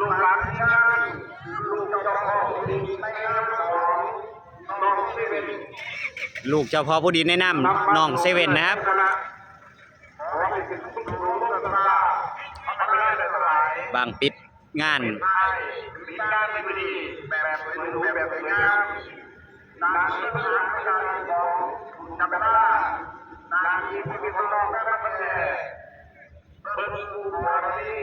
ลูกหลานที่นั่นลูกเจ้าพ่อดินในน้ำของน้องเซเว่นลูกเจ้าพ่อผู้ดีแนะนำน้องเซเว่นนะครับขอให้เป็นผู้รู้กันตลาดทำได้แต่สลาย บางปิดงาน ได้มีการไม่ดีแบบสวยๆแบบสวยงามนางที่ทหารประชาชนของคุณจำเป็นได้นางที่พิพิธภัณฑ์แม่บ้านแม่เบิ้งกูบอดี้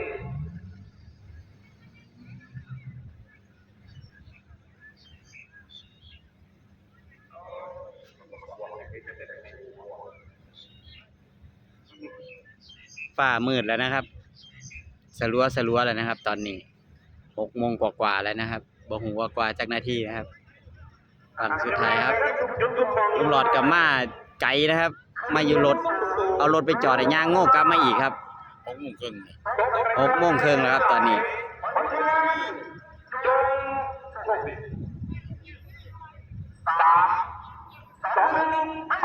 ฝ้ามืดแล้วนะครับสลัวสลัวแล้วนะครับ ตอนนี้หกโมงกว่าๆแล้วนะครับบ่หูว่ากว่าจากหน้าที่นะครับฝั่งสุดท้ายครับลุงหลอดกับมาไกลนะครับ มาอยู่รถ เอารถไปจอดในย่างโง่กลับมาอีกครับหกโมงครึ่งหกโมงครึ่งแล้วครับ ตอนนี้สามสองหนึ่งไป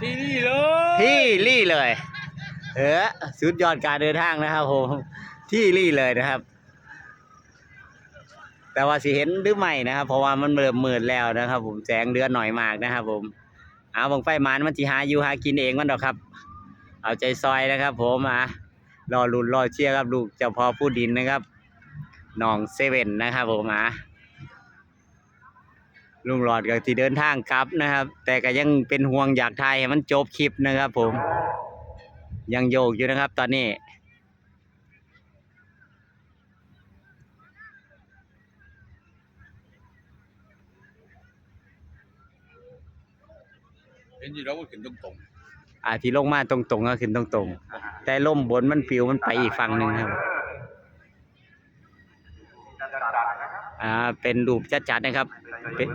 ที่นี่เลยที่รี่เลย เออสุดยอดการเดินทางนะครับผมที่รี่เลยนะครับ แต่ว่าสิเห็นหรือไม่นะครับ เพราะว่ามันเริ่มมืดแล้วนะครับ ผมแสงเดือนหน่อยมากนะครับ ผมเอาบังไฟมันมันสิหาอยู่หากินเองมันดอกครับ เอาใจซอยนะครับ ผมอะรอลุนรอเชียร์ครับลูกเจ้าพ่อผู้ดินนะครับน้องเซเว่นนะครับผมอะ ลุงหลอดก็ที่เดินทางกลับนะครับ แต่ก็ยังเป็นห่วงอยากถ่ายให้มันจบคลิปนะครับ ผม ยังโยกอยู่นะครับ ตอนนี้เห็นอยู่แล้วว่าขึ้นตรงตรงอาที่ลงมาตรงๆก็ขึ้นตรงๆ แต่ล่มบนมันปิวมันไปอีกฝั่งหนึ่งครับ อ่าเป็นรูปจัดๆนะครับ เป็น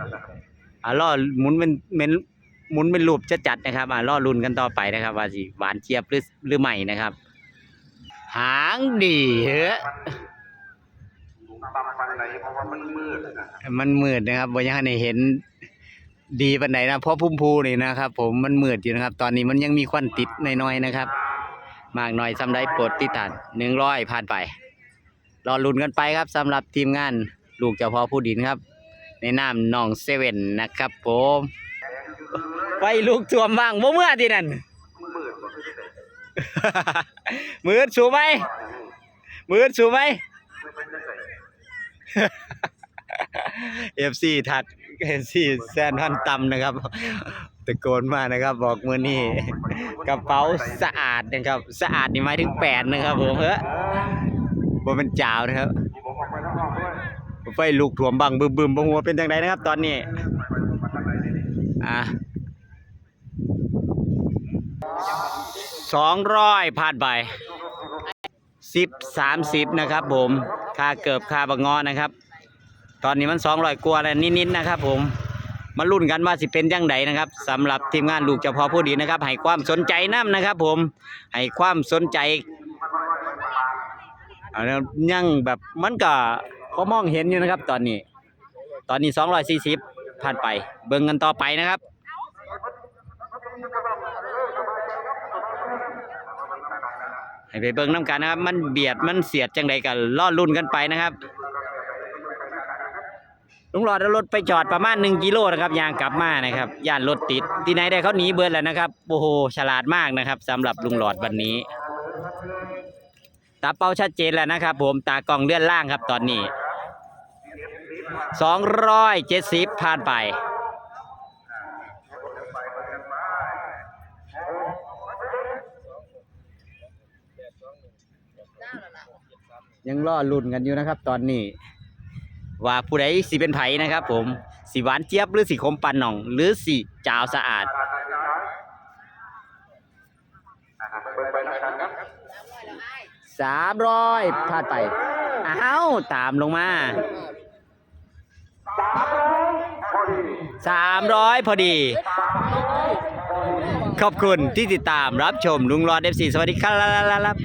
อ่าล่อหมุนเป็นเป็นหมุนเป็นรูปจะจัดนะครับอ่าล่อลุ้นกันต่อไปนะครับ ว่าสิหวานเจี๊ยบหรือหรือไม่นะครับ หางดีเฮ้อมันไหราะว่ามันมืดนะครับบ่ยังให้เห็นดีปานใดนนะเพราะพุ่มพูนี่นะครับ ผมมันมืดอยู่นะครับ ตอนนี้มันยังมีควันติดน้อยๆนะครับ มากหน่อยสำได้โปรดติดตามหนึ่งร้อยผ่านไป รอลุ้นกันไปครับสำหรับทีมงาน ลูกเจ้าพ่อผู้ดินครับ ในนามน้องเซเว่นนะครับผมไปลูกท่วมบ้างบ่เมื่อที่นั่นมืดมืดสูไหมมืดสูไหมเอฟซีทัดเอฟซีแซนพันตำนะครับตะโกนมานะครับบอกมือนี่กระเป๋าสะอาดนะครับ สะอาดนี่หมายถึงแปดนะครับผมเฮ้อบ่เป็นจาวนะครับ ไฟลุกถ่วมบังบึมบึมบ่หัวเป็นจังไดนะครับ ตอนนี้อะสองร้อยผ่านไปสิบสามสิบนะครับผมค่าเกิบค่าบะงงอนะครับ ตอนนี้มันสองร้อยกว่าแล้วนิดๆนะครับ ผมมาลุ้นกันว่าสิเป็นยังไงนะครับสำหรับทีมงานลูกเจ้าพ่อผู้ดีนะครับ ให้ความสนใจนํนะครับ ผมให้ความสนใจเอาละยังแบบมันก็ พอมองเห็นอยู่นะครับ ตอนนี้ ตอนนี้สองร้อยสี่สิบผ่านไป เบิ่งกันต่อไปนะครับให้ไปเบิ่งน้ำกันนะครับ มันเบียดมันเสียดจังใดกันล่อลุ่นกันไปนะครับลุงหลอดรถไปจอดประมาณหนึ่งกิโลนะครับยางกลับมานะครับย่านรถติด ที่ไหนได้เขาหนีเบิดแล้วนะครับโอ้โหฉลาดมากนะครับสำหรับลุงหลอดวันนี้ตาเป้าชัดเจนแล้วนะครับ ผมตากล้องเลื่อนล่างครับตอนนี้ สองร้อยเจ็ดสิบผ่านไปยังล่อลุ่นกันอยู่นะครับ ตอนนี้ ว่าผู้ใดสิเป็นไผนะครับผมสีหวานเจี๊ยบหรือสีคมปันหน่อง หรือสีจาวสะอาดสามร้อยพลาดไปอ้าวตามลงมา สามร้อยพอดี ขอบคุณที่ติดตามรับชมลุงรอดเอฟซีสวัสดีครับ